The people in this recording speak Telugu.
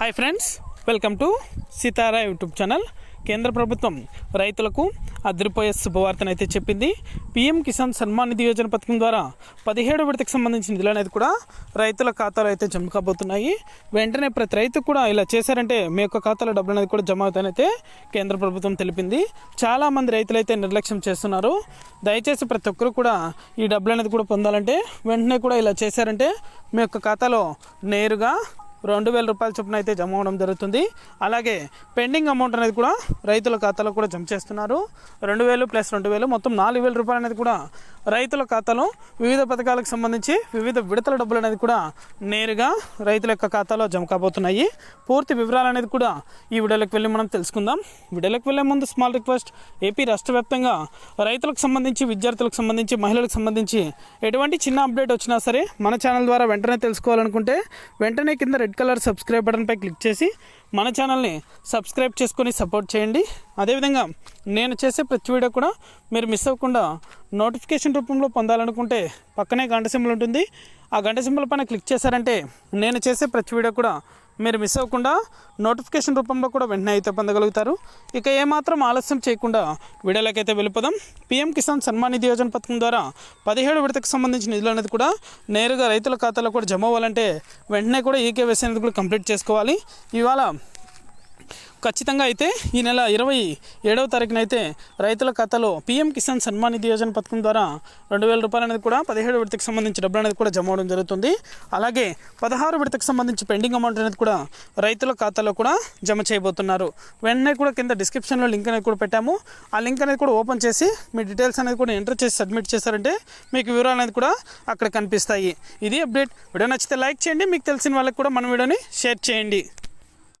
Hi friends welcome to Sitara YouTube channel కేంద్ర ప్రభుత్వం రైతులకు అదిరిపోయే శుభవార్తనైతే చెప్పింది. పీఎం కిసాన్ సన్మాన్ నిధి యోజన పథకం ద్వారా పదిహేడు విడతకు సంబంధించిన నిధులు అనేది కూడా రైతుల ఖాతాలో అయితే జమ కాబోతున్నాయి. వెంటనే ప్రతి రైతు కూడా ఇలా చేశారంటే మీ యొక్క ఖాతాలో డబ్బులు అనేది కూడా జమ అవుతానైతే కేంద్ర ప్రభుత్వం తెలిపింది. చాలామంది రైతులు అయితే నిర్లక్ష్యం చేస్తున్నారు. దయచేసి ప్రతి ఒక్కరు కూడా ఈ డబ్బులు అనేది కూడా పొందాలంటే వెంటనే కూడా ఇలా చేశారంటే మీ యొక్క ఖాతాలో నేరుగా రెండు వేల రూపాయల చొప్పున అయితే జమ అవడం జరుగుతుంది. అలాగే పెండింగ్ అమౌంట్ అనేది కూడా రైతుల ఖాతాలో కూడా జమ చేస్తున్నారు. రెండు వేలు ప్లస్ రెండు వేలు మొత్తం నాలుగు వేల రూపాయలు అనేది కూడా రైతుల ఖాతాలో వివిధ పథకాలకు సంబంధించి వివిధ విడతల డబ్బులు అనేది కూడా నేరుగా రైతుల యొక్క ఖాతాలో జమ కాబోతున్నాయి. పూర్తి వివరాలు అనేది కూడా ఈ వీడియోలోకి వెళ్ళి మనం తెలుసుకుందాం. వీడియోలోకి వెళ్ళే ముందు స్మాల్ రిక్వెస్ట్ ఏపీ రాష్ట్ర వ్యాప్తంగా రైతులకు సంబంధించి విద్యార్థులకు సంబంధించి మహిళలకు సంబంధించి ఎటువంటి చిన్న అప్డేట్ వచ్చినా సరే మన ఛానల్ ద్వారా వెంటనే తెలుసుకోవాలనుకుంటే వెంటనే కింద రెడ్ కలర్ సబ్స్క్రైబ్ బటన్పై క్లిక్ చేసి మన ఛానల్ని సబ్స్క్రైబ్ చేసుకొని సపోర్ట్ చేయండి. అదేవిధంగా నేను చేసే ప్రతి వీడియో కూడా మీరు మిస్ అవ్వకుండా నోటిఫికేషన్ రూపంలో పొందాలనుకుంటే పక్కనే గంట సింబల్ ఉంటుంది. ఆ గంట సింబల్ పైన క్లిక్ చేశారంటే నేను చేసే ప్రతి వీడియో కూడా మీరు మిస్ అవ్వకుండా నోటిఫికేషన్ రూపంలో కూడా వెంటనే అయితే పొందగలుగుతారు. ఇక ఏమాత్రం ఆలస్యం చేయకుండా వీడియోలోకైతే వెళ్ళిపోదాం. పీఎం కిసాన్ సన్మాన్ నిధి యోజన పథకం ద్వారా పదిహేడు విడతకు సంబంధించిన నిధులు అనేది కూడా నేరుగా రైతుల ఖాతాలో కూడా జమ అవ్వాలంటే వెంటనే కూడా ఈకేవైసీ అనేది కూడా కంప్లీట్ చేసుకోవాలి. ఇవాళ ఖచ్చితంగా అయితే ఈ నెల ఇరవై ఏడవ తారీఖున అయితే రైతుల ఖాతాలో పీఎం కిసాన్ సన్మాన్ నిధి యోజన పథకం ద్వారా రెండు వేల రూపాయలు అనేది కూడా పదిహేడు విడతకు సంబంధించి డబ్బులు అనేది కూడా జమ అవడం జరుగుతుంది. అలాగే పదహారు విడతకు సంబంధించి పెండింగ్ అమౌంట్ అనేది కూడా రైతుల ఖాతాలో కూడా జమ చేయబోతున్నారు. వెంటనే కూడా కింద డిస్క్రిప్షన్లో లింక్ అనేది కూడా పెట్టాము. ఆ లింక్ అనేది కూడా ఓపెన్ చేసి మీ డీటెయిల్స్ అనేది కూడా ఎంటర్ చేసి సబ్మిట్ చేశారంటే మీకు వివరాలు అనేది కూడా అక్కడ కనిపిస్తాయి. ఇది అప్డేట్. వీడియో నచ్చితే లైక్ చేయండి. మీకు తెలిసిన వాళ్ళకి కూడా మన వీడియోని షేర్ చేయండి.